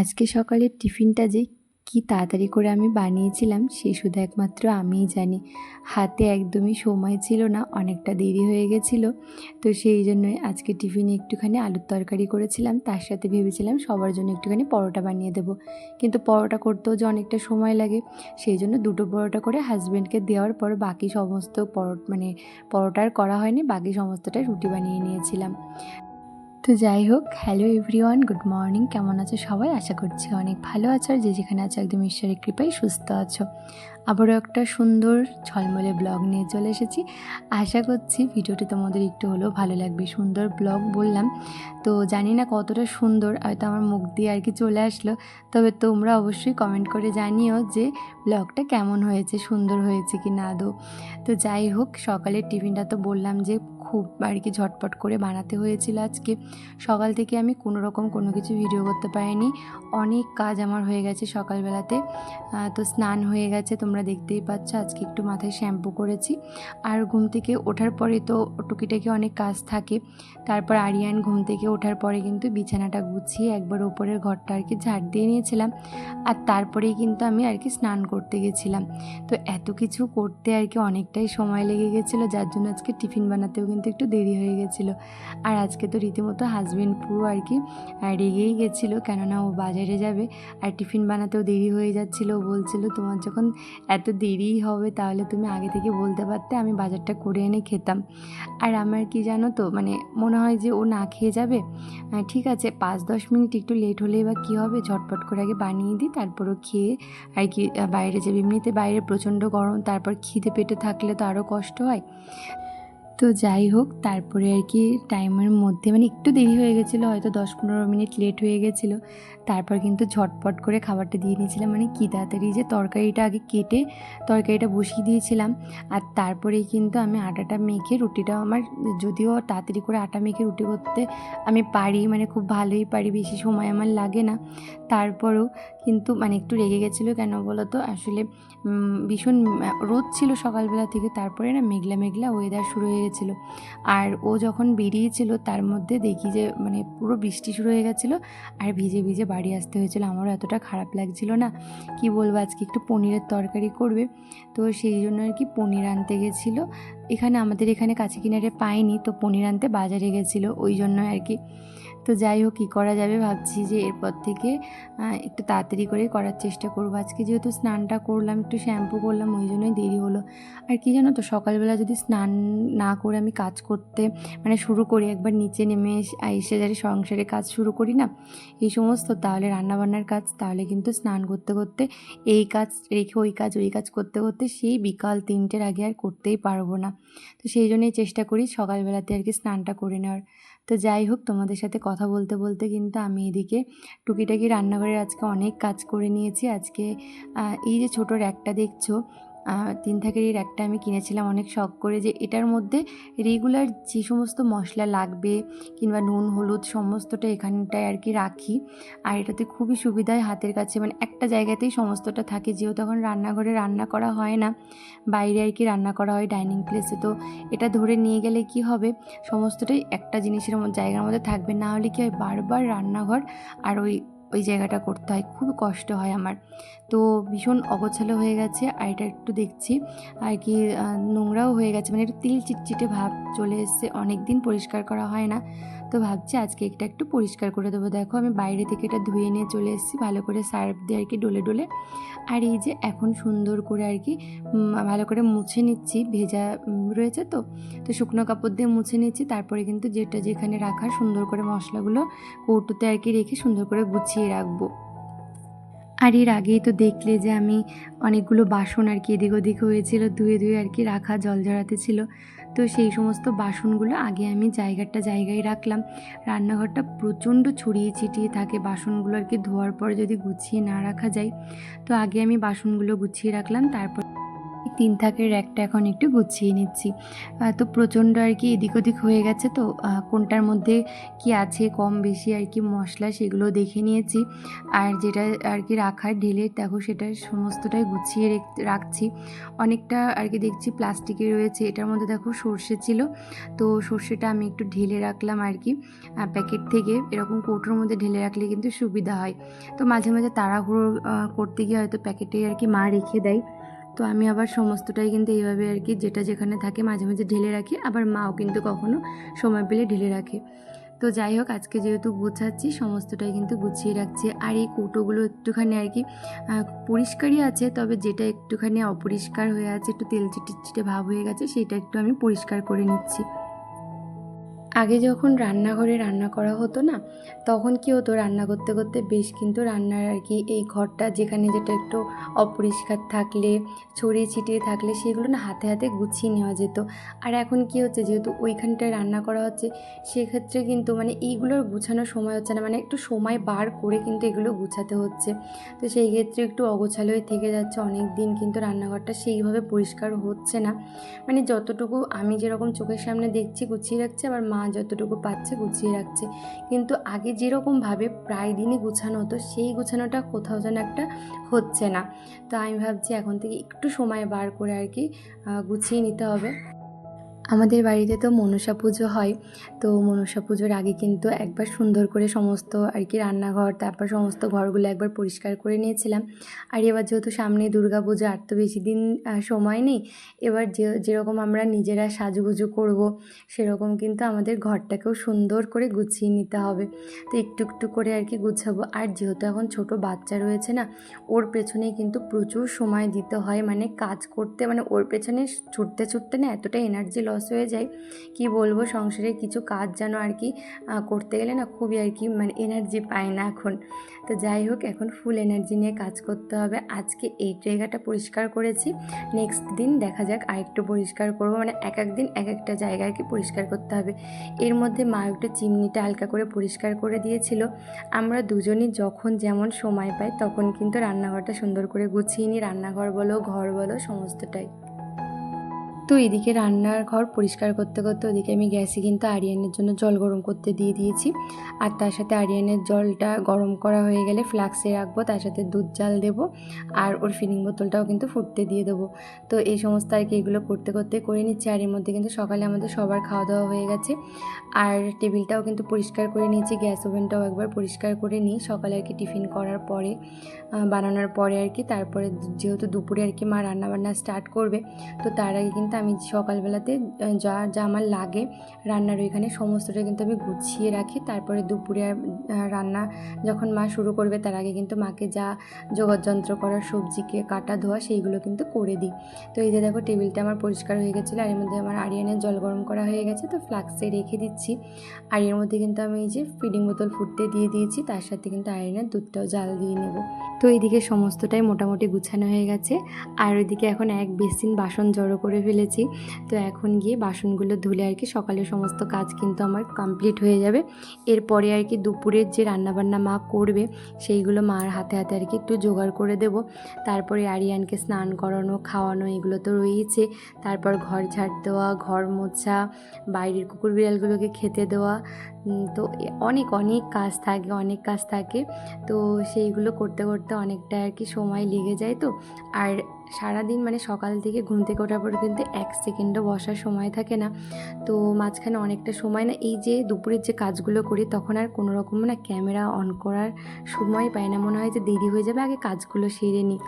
আজকে সকালের টিফিনটা যে কি তাড়াতাড়ি করে আমি বানিয়েছিলাম, সে শুধু একমাত্র আমিই জানি। হাতে একদমই সময় ছিল না, অনেকটা দেরি হয়ে গেছিল। তো সেই জন্যই আজকে টিফিনে একটুখানি আলুর তরকারি করেছিলাম। তার সাথে ভেবেছিলাম সবার জন্য একটুখানি পরোটা বানিয়ে দেবো। কিন্তু পরোটা করতেও যে অনেকটা সময় লাগে, সেই জন্য দুটো পরোটা করে হাজব্যান্ডকে দেওয়ার পর বাকি সমস্ত পরো মানে পরোটার করা হয়নি, বাকি সমস্তটা রুটি বানিয়ে নিয়েছিলাম। তো যাই হোক হ্যালো এভরিওয়ান গুড মর্নিং কেমন আছো সবাই? আশা করছি অনেক ভালো আছো আর যে যেখানে আছো, একদম ঈশ্বরের কৃপায় সুস্থ আছো। আবারও একটা সুন্দর ঝলমলে ব্লগ নিয়ে চলে এসেছি। আশা করছি ভিডিওটি তোমাদের একটু হলেও ভালো লাগবে। সুন্দর ব্লগ বললাম। তো জানি না কতটা সুন্দর, হয়তো আমার মুখ দিয়ে আর কি চলে আসলো। তবে তোমরা অবশ্যই কমেন্ট করে জানিও যে ব্লগটা কেমন হয়েছে, সুন্দর হয়েছে কি না আদৌ। তো যাই হোক, সকালের টিফিনটা তো বললাম যে খুব আর কি ঝটপট করে বানাতে হয়েছিল আজকে। সকাল থেকে আমি কোনো রকম কোনো কিছু ভিডিও করতে পারিনি। অনেক কাজ আমার হয়ে গেছে সকালবেলাতে। তো স্নান হয়ে গেছে, তোমরা দেখতেই পাচ্ছ, আজকে একটু মাথায় শ্যাম্পু করেছি। আর ঘুম থেকে ওঠার পরে তো টুকিটাকি অনেক কাজ থাকে। তারপর আরিয়ান ঘুম থেকে ওঠার পরে কিন্তু বিছানাটা গুছিয়ে একবার ওপরের ঘরটা আর কি ঝাড় দিয়ে নিয়েছিলাম। আর তারপরেই কিন্তু আমি আর কি স্নান করতে গেছিলাম। তো এত কিছু করতে আর কি অনেকটাই সময় লেগে গেছিল, যার জন্য আজকে টিফিন বানাতেও কিন্তু একটু দেরি হয়ে গেছিল। আর আজকে তো রীতিমতো হাজবেন্ড পুরো আর কি রেগেই গেছিল, কেননা ও বাজারে যাবে। আর টিফিন বানাতেও দেরি হয়ে যাচ্ছিল। ও বলছিলো, তোমার যখন এত দেরিই হবে, তাহলে তুমি আগে থেকে বলতে পারতে, আমি বাজারটা করে এনে খেতাম। আর আমার কি জানো তো মানে মনে হয় যে ও না খেয়ে যাবে? ঠিক আছে পাঁচ দশ মিনিট একটু লেট হলেই বা কী হবে, ঝটপট করে আগে বানিয়ে দিই তারপরও খেয়ে আর কি বাইরে যাবে। এমনিতে বাইরে প্রচণ্ড গরম, তারপর খিদে পেটে থাকলে তো আরও কষ্ট হয়। তো যাই হোক, তারপরে আর কি টাইমের মধ্যে মানে একটু দেরি হয়ে গেছিল, হয়তো দশ পনেরো মিনিট লেট হয়ে গেছিল। তারপর কিন্তু ঝটপট করে খাবারটা দিয়ে নিয়েছিলাম। মানে কী তাড়াতাড়ি যে তরকারিটা আগে কেটে তরকারিটা বসিয়ে দিয়েছিলাম। আর তারপরেই কিন্তু আমি আটাটা মেখে রুটিটাও আমার, যদিও তাড়াতাড়ি করে আটা মেখে রুটি করতে আমি পারি মানে খুব ভালোই পারি, বেশি সময় আমার লাগে না। তারপরেও কিন্তু মানে একটু রেগে গেছিল কেন বলো তো আসলে ভীষণ, রোদ ছিল সকালবেলা থেকে, তারপরে না মেঘলা মেঘলা ওয়েদার শুরু হয়ে গেছিল আর ও যখন বেরিয়েছিল, তার মধ্যে দেখি যে মানে পুরো বৃষ্টি শুরু হয়ে গেছিল আর ভিজে ভিজে বাড়ি আসতে হয়েছিল। আমারও এতটা খারাপ লাগছিল না। কি বলব, আজকে একটু পনিরের তরকারি করবে। তো সেই জন্য আর কি পনির আনতে গেছিল। এখানে আমাদের এখানে কাছে কিনারে পাইনি, তো পনির আনতে বাজারে গেছিল। ওই জন্য আর কি তো যাই হোক, কী করা যাবে ভাবছি যে এরপর থেকে একটু তাড়াতাড়ি করে করার চেষ্টা করব। আজকে যেহেতু স্নানটা করলাম, একটু শ্যাম্পু করলাম, ওই জন্যই দেরি হলো। আর কি জানো তো, সকালবেলা যদি স্নান না করে আমি কাজ করতে মানে শুরু করি, একবার নিচে নেমে এসে যাতে সংসারে কাজ শুরু করি না, এই সমস্ত, তাহলে রান্নাবান্নার কাজ, তাহলে কিন্তু স্নান করতে করতে এই কাজ রেখে ওই কাজ ওই কাজ করতে করতে সেই বিকাল তিনটের আগে আর করতেই পারব না। তো সেই জন্যই চেষ্টা করি সকালবেলাতে আর কি স্নানটা করে নেওয়ার। তো যাই হোক, তোমাদের সাথে কথা বলতে বলতে কিন্তু আমি এদিকে টুকিটাকি রান্নাঘরের আজকে অনেক কাজ করে নিয়েছি। আজকে এই যে ছোটো র্যাকটা দেখছ তিন থাকের এই র্যাকটা আমি কিনেছিলাম, অনেক শখ করে যে এটার মধ্যে রেগুলার যে সমস্ত মশলা লাগবে কিংবা নুন, হলুদ সমস্তটা এখানটায় আর কি রাখি। আর এটাতে খুবই সুবিধায় হাতের কাছে মানে একটা জায়গাতেই সমস্তটা থাকে। যেহেতু এখন রান্নাঘরে রান্না করা হয় না, বাইরে আর কি রান্না করা হয় ডাইনিং প্লেসে তো এটা ধরে নিয়ে গেলে কি হবে? সমস্তটাই একটা জিনিসের জায়গার মধ্যে থাকবে। না হলে কি হয়? বারবার রান্নাঘর আর ওই ওই জায়গাটা করতে হয় খুব কষ্ট হয় আমার। তো ভীষণ অগোছালো হয়ে গেছে, আর এটা একটু দেখছি। আর কি নোংরাও হয়ে গেছে মানে একটু তিল চিটচিটে ভাব চলে এসছে অনেক দিন পরিষ্কার করা হয় না। তো ভাবছি আজকে এটা একটু পরিষ্কার করে দেবো। দেখো আমি বাইরে থেকে এটা ধুয়ে নিয়ে চলে এসেছি, ভালো করে সার্ফ দিয়ে আর কি ডলে ডলে। আর এই যে এখন সুন্দর করে আর কি ভালো করে মুছে নিচ্ছি, ভেজা রয়েছে তো তো শুকনো কাপড় দিয়ে মুছে নিচ্ছি। তারপরে কিন্তু যেটা যেখানে রাখা সুন্দর করে মশলাগুলো কৌটোতে আর কি রেখে সুন্দর করে গুছিয়ে রাখব। আর এর আগেই তো দেখলে যে আমি অনেকগুলো বাসন আর কি এদিক ওদিক হয়েছিল, ধুয়ে ধুয়ে আর কি রাখা, জল ঝরাতে ছিল। তো সেই সমস্ত বাসনগুলো আগে আমি জায়গাটা জায়গায় রাখলাম। রান্নাঘরটা প্রচণ্ড ছড়িয়ে ছিটিয়ে থাকে, বাসনগুলো আর কি ধোয়ার পর যদি গুছিয়ে না রাখা যায়। তো আগে আমি বাসনগুলো গুছিয়ে রাখলাম, তারপর তিন থাকের র্যাকটা এখন একটু গুছিয়ে নিচ্ছি। তো প্রচণ্ড আর কি এদিক ওদিক হয়ে গেছে তো কোনটার মধ্যে কি আছে, কম বেশি আর কি মশলা সেগুলো দেখে নিয়েছি। আর যেটা আর কি রাখার ঢেলে, দেখো সেটা সমস্তটাই গুছিয়ে রেখ- রাখছি। অনেকটা আর কি দেখছি প্লাস্টিকে রয়েছে, এটার মধ্যে দেখো সর্ষে ছিল। তো সর্ষেটা আমি একটু ঢেলে রাখলাম আর কি। প্যাকেট থেকে এরকম কৌটোর মধ্যে ঢেলে রাখলে কিন্তু সুবিধা হয়। তো মাঝে মাঝে তাড়াহুড়ো করতে গিয়ে হয়তো প্যাকেটে আর কি মা রেখে দেয়। তো আমি আবার সমস্তটাই কিন্তু এইভাবে আর কি যেটা যেখানে থাকে মাঝে মাঝে ঢেলে রাখি, আবার মাও কিন্তু কখনো সময় পেলে ঢেলে রাখে। তো যাই হোক, আজকে যেহেতু গোছাচ্ছি, সমস্তটাই কিন্তু গুছিয়ে রাখছি। আর এই কৌটোগুলো একটুখানি আর কি পরিষ্কারই আছে, তবে যেটা একটুখানি অপরিষ্কার হয়ে আছে, একটু তেল চিটিচিটে চিটে ভাব হয়ে গেছে, সেটা একটু আমি পরিষ্কার করে নিচ্ছি। আগে যখন রান্নাঘরে রান্না করা হতো না, তখন কি হতো রান্না করতে করতে? বেশ কিন্তু রান্নার আর কি এই ঘরটা যেখানে যেটা একটু অপরিষ্কার থাকলে, ছড়িয়ে ছিটিয়ে থাকলে সেগুলো না হাতে হাতে গুছিয়ে নেওয়া যেত। আর এখন কি হচ্ছে? যেহেতু ওইখানটায় রান্না করা হচ্ছে, সেক্ষেত্রে কিন্তু মানে এইগুলোর গুছানোর সময় হচ্ছে না। মানে একটু সময় বার করে কিন্তু এগুলো গুছাতে হচ্ছে। তো সেই ক্ষেত্রে একটু অগোছালোই থেকে যাচ্ছে। অনেক দিন কিন্তু রান্নাঘরটা সেইভাবে পরিষ্কার হচ্ছে না। মানে যতটুকু আমি যেরকম চোখের সামনে দেখছি, গুছিয়ে রাখছি, আবার মা যতটুকু পাচ্ছে গুছিয়ে রাখছে। কিন্তু আগে যেরকমভাবে প্রায় দিনই গুছানো হতো, সেই গুছানোটা কোথাও যেন একটা হচ্ছে না। তো আমি ভাবছি এখন থেকে একটু সময় বার করে আর কি গুছিয়ে নিতে হবে। আমাদের বাড়িতে তো মনসা পুজো হয়, তো মনসা পুজোর আগে কিন্তু একবার সুন্দর করে সমস্ত আর কি রান্নাঘর, তারপর সমস্ত ঘরগুলো একবার পরিষ্কার করে নিয়েছিলাম। আর এবার যেহেতু সামনে দুর্গা পুজো, আর তো বেশি দিন সময় নেই, এবার যে, যেরকম আমরা নিজেরা সাজুগুজু করব, সেরকম কিন্তু আমাদের ঘরটাকেও সুন্দর করে গুছিয়ে নিতে হবে। তো একটু একটু করে আর কি গুছাবো। আর যেহেতু এখন ছোট বাচ্চা রয়েছে না, ওর পেছনেই কিন্তু প্রচুর সময় দিতে হয় মানে কাজ করতে মানে ওর পেছনে ছুটতে ছুটতে না এতটা এনার্জি লস হয়ে যায়। কি বলব? সংসারে কিছু কাজ যেন আর কি করতে গেলে না খুবই আর কি মানে এনার্জি পায় না এখন। তো যাই হোক, এখন ফুল এনার্জি নিয়ে কাজ করতে হবে। আজকে এই জায়গাটা পরিষ্কার করেছি। নেক্সট দিন দেখা যাক আরেকটু পরিষ্কার করব। মানে এক এক দিন এক একটা জায়গা আর কি পরিষ্কার করতে হবে। এর মধ্যে মা একটু চিমনিটা হালকা করে পরিষ্কার করে দিয়েছিল। আমরা দুজনই যখন যেমন সময় পাই, তখন কিন্তু রান্নাঘরটা সুন্দর করে গুছিয়ে নিই। রান্নাঘর বলো, ঘর বলো, সমস্তটাই। তো এদিকে রান্নার ঘর পরিষ্কার করতে করতে ওদিকে আমি গ্যাসে কিন্তু আরিয়ানের জন্য জল গরম করতে দিয়ে দিয়েছি। আর তার সাথে আরিয়ানের জলটা গরম করা হয়ে গেলে ফ্লাক্সে রাখব, তার সাথে দুধ জাল দেবো আর ওর ফিলিং বোতলটাও কিন্তু ফুটতে দিয়ে দেবো। তো এই সমস্ত আর কি এগুলো করতে করতে করে নিচ্ছি আর এর মধ্যে কিন্তু সকালে আমাদের সবার খাওয়া দাওয়া হয়ে গেছে। আর টেবিলটাও কিন্তু পরিষ্কার করে নিয়েছি, গ্যাস ওভেনটাও একবার পরিষ্কার করে নিই। সকালে আর কি টিফিন করার পরে বানানোর পরে আর কি, তারপরে যেহেতু দুপুরে আর কি মা রান্নাবান্না স্টার্ট করবে, তো তার আগে কিন্তু আমি সকালবেলাতে যা যা আমার লাগে রান্নার ওইখানে সমস্তটা কিন্তু আমি গুছিয়ে রাখি। তারপরে দুপুরে রান্না যখন মা শুরু করবে, তার আগে কিন্তু মাকে যা যোগাযন্ত্র করা সবজিকে কাটা, ধোয়া, সেইগুলো কিন্তু করে দিই। তো এই যে দেখো, টেবিলটা আমার পরিষ্কার হয়ে গেছিল, আর এর মধ্যে আমার আরিয়ানের জল গরম করা হয়ে গেছে, তো ফ্লাক্সে রেখে দিচ্ছি। আর এর মধ্যে কিন্তু আমি এই যে ফিডিং বোতল ফুটতে দিয়ে দিয়েছি, তার সাথে কিন্তু আরিয়ানের দুধটাও জাল দিয়ে নেব। তো এইদিকে সমস্তটাই মোটামুটি গুছানো হয়ে গেছে। আর ওইদিকে এখন এক বেসিন বাসন জড়ো করে ফেলেছি। তো এখন গিয়ে বাসনগুলো ধুলে আর কি সকালের সমস্ত কাজ কিন্তু আমার কমপ্লিট হয়ে যাবে। এরপরে আর কি দুপুরের যে রান্নাবান্না মা করবে, সেইগুলো মার হাতে হাতে আর কি একটু জোগাড় করে দেব। তারপরে আরিয়ানকে স্নান করানো, খাওয়ানো, এগুলো তো রয়েইছে। তারপর ঘর ঝাড় দেওয়া, ঘর মোছা, বাইরের কুকুর বিড়ালগুলোকে খেতে দেওয়া। তো অনেক অনেক কাজ থাকে, অনেক কাজ থাকে। তো সেইগুলো করতে করতে অনেকটা আর কি সময় লেগে যায় তো। আর সারাদিন মানে সকাল থেকে ঘুম থেকে ওঠার পর কিন্তু এক সেকেন্ডও বসার সময় থাকে না। তো মাঝখানে অনেকটা সময় না, এই যে দুপুরের যে কাজগুলো করি তখন আর কোনো রকম না ক্যামেরা অন করার সময় পাই না। মনে হয় যে দেরি হয়ে যাবে, আগে কাজগুলো সেরে নিই।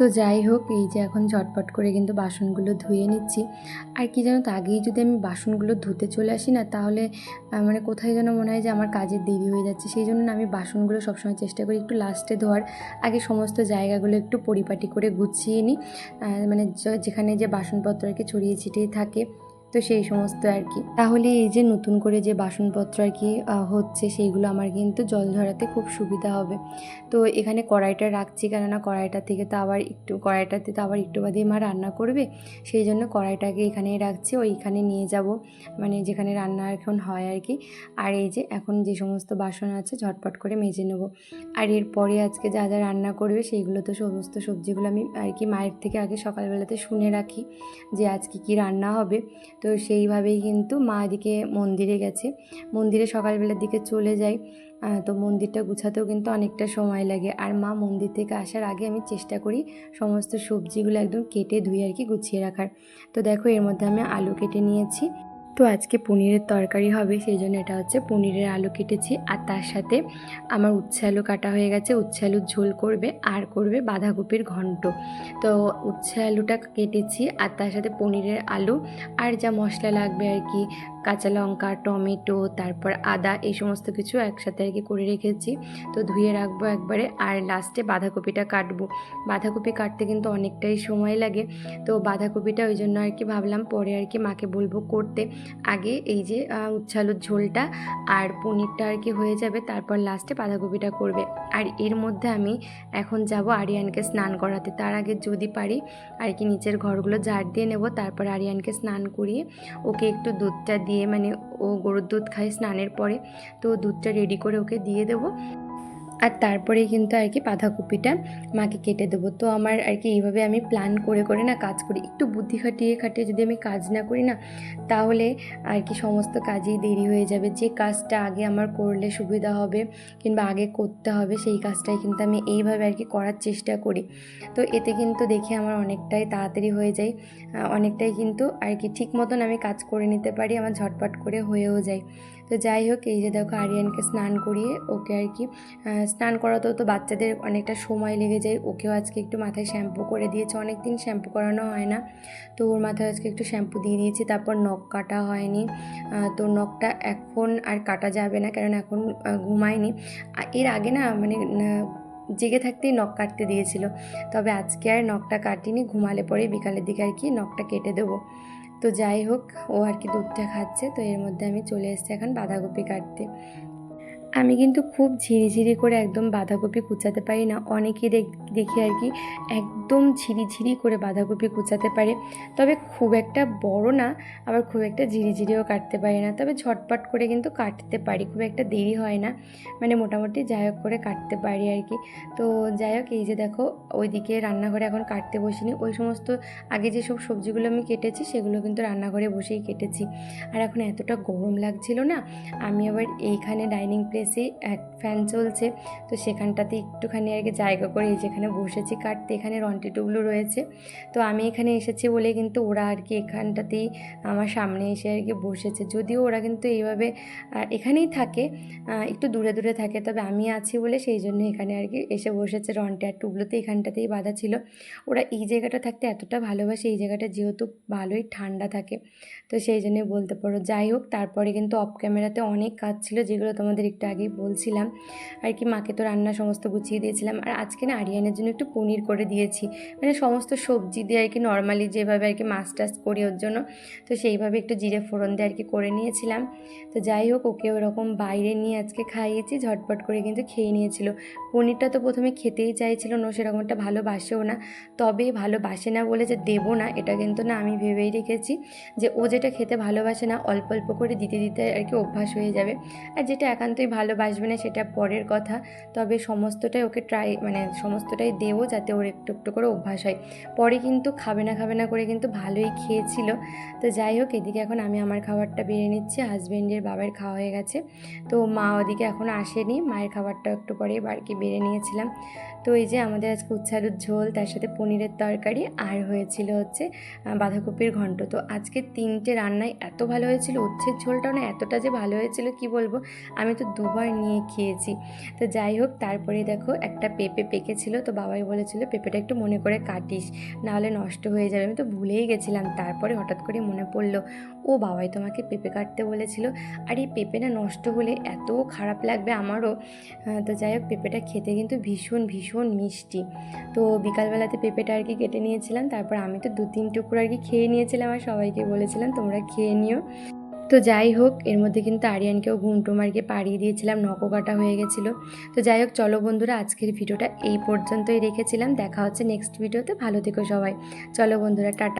তো যাই হোক, এই যে এখন ঝটপট করে কিন্তু বাসনগুলো ধুয়ে নিচ্ছি। আর কি জানো তো, আগেই যদি আমি বাসনগুলো ধুতে চলে আসি না, তাহলে মানে কোথায় যেন মনে হয় যে আমার কাজের দেরি হয়ে যাচ্ছে। সেই জন্য আমি বাসনগুলো সবসময় চেষ্টা করি একটু লাস্টে ধোয়ার। আগে সমস্ত জায়গাগুলো একটু পরিপাটি করে গুছিয়ে নিই। মানে যেখানে যে বাসনপত্র আর কি ছড়িয়ে ছিটিয়ে থাকে। তো সেই সমস্ত আর কি। তাহলে এই যে নতুন করে যে বাসনপত্র আর কি হচ্ছে সেইগুলো আমার কিন্তু জল ঝরাতে খুব সুবিধা হবে। তো এখানে কড়াইটা রাখছি কেননা কড়াইটা থেকে তো আবার একটু, কড়াইটাতে তো আবার একটু বাদেই মা রান্না করবে। সেই জন্য কড়াইটাকে এখানেই রাখছি, ওইখানে নিয়ে যাব। মানে যেখানে রান্না এখন হয় আর কি। আর এই যে এখন যে সমস্ত বাসন আছে ঝটপট করে মেজে নেব। আর এরপরে আজকে যা যা রান্না করবে সেইগুলো তো সমস্ত সবজিগুলো আমি আর কি মায়ের থেকে আগে সকালবেলাতে শুনে রাখি যে আজকে কি রান্না হবে। তো সেইভাবেই কিন্তু মা এদিকে মন্দিরে গেছে। মন্দিরে সকালবেলার দিকে চলে যাই তো মন্দিরটা গুছাতেও কিন্তু অনেকটা সময় লাগে। আর মা মন্দির থেকে আসার আগে আমি চেষ্টা করি সমস্ত সবজিগুলো একদম কেটে ধুয়ে আর কি গুছিয়ে রাখার। তো দেখো এর মধ্যে আমি আলু কেটে নিয়েছি। তো আজকে পনিরের তরকারি হবে, সেই জন্য এটা হচ্ছে পনিরের আলু কেটেছি। আর তার সাথে আমার উচ্ছে আলু কাটা হয়ে গেছে, উচ্ছে আলুর ঝোল করবে, আর করবে বাঁধাকপির ঘন্ট। তো উচ্ছে আলুটা কেটেছি, আর তার সাথে পনিরের আলু, আর যা মশলা লাগবে আর কি কাঁচা লঙ্কা, টমেটো, তারপর আদা, এই সমস্ত কিছু একসাথে আর কি করে রেখেছি। তো ধুয়ে রাখব একবারে আর লাস্টে বাঁধাকপিটা কাটবো। বাঁধাকপি কাটতে কিন্তু অনেকটাই সময় লাগে। তো বাঁধাকপিটা ওই জন্য আর কি ভাবলাম পরে আর কি মাকে বলব করতে। আগে এই যে উচ্ছালুর ঝোলটা আর পনিরটা আর কি হয়ে যাবে, তারপর লাস্টে বাঁধাকপিটা করবে। আর এর মধ্যে আমি এখন যাব আরিয়ানকে স্নান করাতে। তার আগে যদি পারি আর কি নিচের ঘরগুলো ঝাড় দিয়ে নেব, তারপর আরিয়ানকে স্নান করিয়ে ওকে একটু দুধটা দিয়ে মানে ও গরুর দুধ খায় স্নানের পরে, তো দুধটা রেডি করে ওকে দিয়ে দেবো। আর তারপরেই কিন্তু আর কি বাঁধাকপিটা মাকে কেটে দেবো। তো আমার আর কি এইভাবে আমি প্ল্যান করে করে না কাজ করি। একটু বুদ্ধি খাটিয়ে খাটিয়ে যদি আমি কাজ না করি না, তাহলে আর কি সমস্ত কাজেই দেরি হয়ে যাবে। যে কাজটা আগে আমার করলে সুবিধা হবে কিংবা আগে করতে হবে, সেই কাজটাই কিন্তু আমি এইভাবে আর কি করার চেষ্টা করি। তো এতে কিন্তু দেখে আমার অনেকটাই তাড়াতাড়ি হয়ে যায়। অনেকটাই কিন্তু আর কি ঠিক মতন আমি কাজ করে নিতে পারি, আমার ঝটপট করে হয়েও যায়। তো যাই হোক, এই যে দেখো আরিয়ানকে স্নান করিয়ে ওকে আর কি স্নান করাতেও তো বাচ্চাদের অনেকটা সময় লেগে যায়। ওকেও আজকে একটু মাথায় শ্যাম্পু করে দিয়েছে অনেক দিন শ্যাম্পু করানো হয় না। তো ওর মাথায় আজকে একটু শ্যাম্পু দিয়ে দিয়েছি, তারপর নখ কাটা হয়নি। তো নখটা এখন আর কাটা যাবে না, কারণ এখন ঘুমায়নি। এর আগে না মানে জেগে থাকতেই নখ কাটতে দিয়েছিল। তবে আজকে আর নখটা কাটিনি, ঘুমালে পরে বিকালের দিকে আর কি নখটা কেটে দেবো। তো যাই হোক, ও আর কি দুধটা খাচ্ছে, তো এর মধ্যে আমি চলে এসেছি এখন বাঁধাকপি কাটতে। আমি কিন্তু খুব ঝিরিঝিরি করে একদম বাঁধাকপি কুচাতে পারি না। অনেকেই দেখি আর কি একদম ঝিরিঝিরি করে বাঁধাকপি কুচাতে পারে। তবে খুব একটা বড় না, আবার খুব একটা ঝিরিঝিরিও কাটতে পারি না। তবে ঝটপট করে কিন্তু কাটতে পারি, খুব একটা দেরি হয় না। মানে মোটামুটি যাই হোক করে কাটতে পারি আর কি। তো যাই হোক, এই যে দেখো, ওইদিকে রান্নাঘরে এখন কাটতে বসিনি। ওই সমস্ত আগে যেসব সবজিগুলো আমি কেটেছি, সেগুলো কিন্তু রান্নাঘরে বসেই কেটেছি। আর এখন এতটা গরম লাগছিল না, আমি আবার এইখানে ডাইনিং প্লেসে এক ফ্যান চলছে। তো সেখানটাতে একটুখানি আর কি জায়গা করে যেখানে বসেছি কাটতে এখানে রন্টিটুগুলো রয়েছে। তো আমি এখানে এসেছি বলে কিন্তু ওরা আর কি এখানটাতেই আমার সামনে এসে আর কি বসেছে। যদিও ওরা কিন্তু এইভাবে এখানেই থাকে একটু দূরে দূরে থাকে। তবে আমি আছি বলে সেই জন্য এখানে আর কি এসে বসেছে রন্টে। আর এখানটাতেই বাঁধা ছিল। ওরা এই জায়গাটা থাকতে এতটা ভালোবাসে, এই জায়গাটা যেহেতু ভালোই ঠান্ডা থাকে। তো সেই জন্যই বলতে পারো। যাই হোক, তারপরে কিন্তু অফ ক্যামেরাতে অনেক কাজ ছিল, যেগুলো তোমাদের একটু আগেই বলছিলাম, আর কি মাকে তো রান্না সমস্ত গুছিয়ে দিয়েছিলাম, আর আজকে না আরিয়ানের জন্য একটু পনির করে দিয়েছি মানে সমস্ত সবজি দিয়ে আর কি নর্মালি যেভাবে আর কি মাছ টাছ করি ওর জন্য, তো সেইভাবে একটু জিরে ফোড়ন দিয়ে আর কি করে নিয়েছিলাম, তো যাই হোক ওকে ওরকম বাইরে নিয়ে আজকে খাইয়েছি, ঝটপট করে কিন্তু খেয়ে নিয়েছিল, পনিরটা তো প্রথমে খেতেই চাইছিল না সেরকমটা ভালোবাসেও না, তবে ভালোবাসে না বলে যে দেবো না, এটা কিন্তু না আমি ভেবেই রেখেছি, যে ও যেটা খেতে ভালোবাসে না, অল্প অল্প করে দিতে দিতে আর কি অভ্যাস হয়ে যাবে, আর যেটা একান্তই ভালোবাসবে না সেটা পরের কথা। তবে সমস্তটাই ওকে ট্রাই মানে সমস্তটাই দেবো যাতে ওর একটু একটু করে অভ্যাস হয়। পরে কিন্তু খাবে না খাবে না করে কিন্তু ভালোই খেয়েছিল। তো যাই হোক, এদিকে এখন আমি আমার খাবারটা বেড়ে নিচ্ছি। হাজব্যান্ডের বাবার খাওয়া হয়ে গেছে। তো মা ওদিকে এখন আসেনি। মায়ের খাবারটা একটু পরে বাড়কি বেড়ে নিয়েছিলাম। তো এই যে আমাদের আজকে উচ্ছে ঝোল, তার সাথে পনিরের তরকারি আর হয়েছিল হচ্ছে বাঁধাকপির ঘন্ট। তো আজকে তিনটে রান্নায় এত ভালো হয়েছিল, উচ্ছের ঝোলটাও না এতটা যে ভালো হয়েছিল, কি বলব? আমি তো দু দুবার নিয়ে খেয়েছি। তো যাই হোক, তারপরে দেখো একটা পেঁপে পেকেছিল, তো বাবাই বলেছিল, পেঁপেটা একটু মনে করে কাটিস, নাহলে নষ্ট হয়ে যাবে। আমি তো ভুলেই গেছিলাম, তারপরে হঠাৎ করে মনে পড়ল, ও বাবাই, তোমাকে পেঁপে কাটতে বলেছিল। আর এই পেঁপে না নষ্ট হলে এত খারাপ লাগবে আমারও। তো যাই হোক, পেঁপেটা খেতে কিন্তু ভীষণ ভীষণ মিষ্টি। তো বিকালবেলাতে পেঁপেটা আর কি কেটে নিয়েছিলাম, তারপর আমি তো দু তিন টুকরো আর কি খেয়ে নিয়েছিলাম, আর সবাইকে বলেছিলাম, তোমরা খেয়ে নিও। তো যাই হোক, এর মধ্যে কিন্তু আরিয়ানকেও ঘুমটো আর পাড়িয়ে দিয়েছিলাম নখ কাটা হয়ে গেছিল। তো যাই হোক, চলো বন্ধুরা, আজকের ভিডিওটা এই পর্যন্তই রেখেছিলাম। দেখা হচ্ছে নেক্সট ভিডিওতে ভালো থেকো সবাই। চলো বন্ধুরা, টাটা।